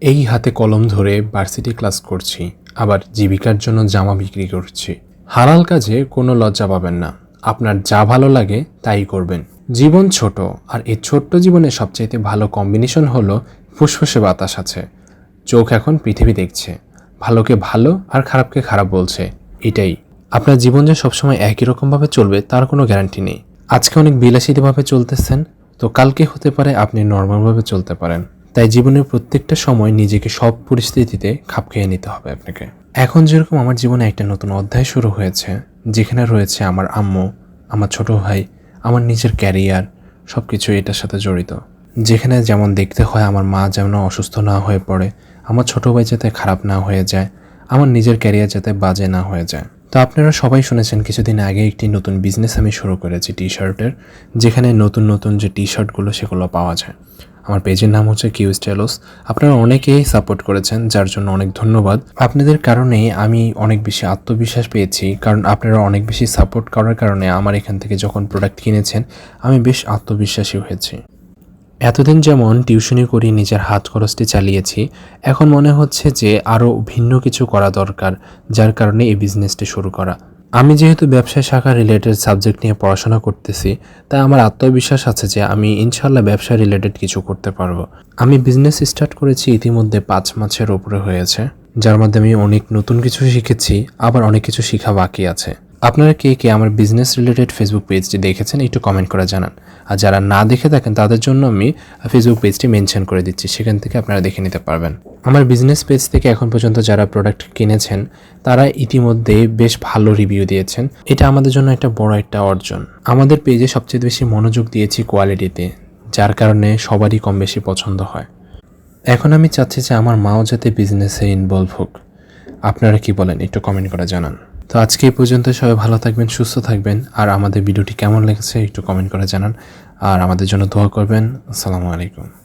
এই হাতে কলম ধরে ভার্সিটি ক্লাস করছি, আবার জীবিকার জন্য জামা বিক্রি করছি। হালাল কাজে কোনো লজ্জা পাবেন না। আপনার যা ভালো লাগে তাই করবেন। জীবন ছোট, আর এই ছোট্ট জীবনের সবচাইতে ভালো কম্বিনেশন হলো ফুসফুসে বাতাস আছে। চোখ এখন পৃথিবী দেখছে। ভালোকে ভালো আর খারাপকে খারাপ বলছে। এটাই। আপনার জীবন যে সবসময় একই রকমভাবে চলবে তার কোনো গ্যারান্টি নেই। আজকে অনেক বিলাসিতভাবে চলতেছেন, তো কালকে হতে পারে আপনি নর্মালভাবে চলতে পারেন। তাই জীবনের প্রত্যেকটা সময় নিজেকে সব পরিস্থিতিতে খাপ খেয়ে নিতে হবে আপনাকে। এখন যেরকম আমার জীবনে একটা নতুন অধ্যায় শুরু হয়েছে, যেখানে রয়েছে আমার আম্মু, আমার ছোট ভাই, আমার নিজের ক্যারিয়ার সব কিছু এটার সাথে জড়িত। যেখানে যেমন দেখতে হয় আমার মা যেন অসুস্থ না হয়ে পড়ে, আমার ছোট ভাই যাতে খারাপ না হয়ে যায়, আমার নিজের ক্যারিয়ার যাতে বাজে না হয়ে যায়। তো আপনারা সবাই শুনেছেন কিছুদিন আগে একটি নতুন বিজনেস আমি শুরু করেছি টি শার্টের যেখানে নতুন নতুন যে টি শার্টগুলো সেগুলো পাওয়া যায়। আমার পেজের নাম হচ্ছে কিউ স্টাইলস আপনারা অনেকেই সাপোর্ট করেছেন, যার জন্য অনেক ধন্যবাদ। আপনাদের কারণে আমি অনেক বেশি আত্মবিশ্বাস পেয়েছি, কারণ আপনারা অনেক বেশি সাপোর্ট করার কারণে আমার এখান থেকে যখন প্রোডাক্ট কিনেছেন, আমি বেশ আত্মবিশ্বাসী হয়েছি। এতদিন যেমন টিউশনি করি, নিজের হাত খরচটি চালিয়েছি, এখন মনে হচ্ছে যে আরও ভিন্ন কিছু করা দরকার, যার কারণে এই বিজনেসটি শুরু করা। আমি যেহেতু ব্যবসা শাখা রিলেটেড সাবজেক্ট নিয়ে পড়াশোনা করতেছি, তাই আমার আত্মবিশ্বাস আছে যে আমি ইনশাল্লাহ ব্যবসা রিলেটেড কিছু করতে পারব। আমি বিজনেস স্টার্ট করেছি ইতিমধ্যে পাঁচ মাসের ওপরে হয়েছে, যার মাধ্যমে আমি অনেক নতুন কিছু শিখেছি, আবার অনেক কিছু শেখা বাকি আছে। আপনারা কে কে আমার বিজনেস রিলেটেড ফেসবুক পেজটি দেখেছেন একটু কমেন্ট করে জানান। আর যারা না দেখে থাকেন, তাদের জন্য আমি ফেসবুক পেজটি মেনশন করে দিচ্ছি। সেখান থেকে আপনারা দেখে নিতে পারবেন। আমার বিজনেস পেজ থেকে এখন পর্যন্ত যারা প্রোডাক্ট কিনেছেন, তারা ইতিমধ্যে বেশ ভালো রিভিউ দিয়েছেন। এটা আমাদের জন্য একটা বড় একটা অর্জন। আমাদের পেজে সবচেয়ে বেশি মনোযোগ দিয়েছি কোয়ালিটিতে যার কারণে সবারই কম বেশি পছন্দ হয়। এখন আমি চাচ্ছি যে আমার মাও যাতে বিজনেসে ইনভলভ হোক। আপনারা কি বলেন, একটু কমেন্ট করে জানান। তো আজকে এই পর্যন্ত সবাই ভালো থাকবেন, সুস্থ থাকবেন। আর আমাদের ভিডিওটি কেমন লেগেছে একটু কমেন্ট করে জানান। আর আমাদের জন্য দোয়া করবেন। আসসালামু আলাইকুম।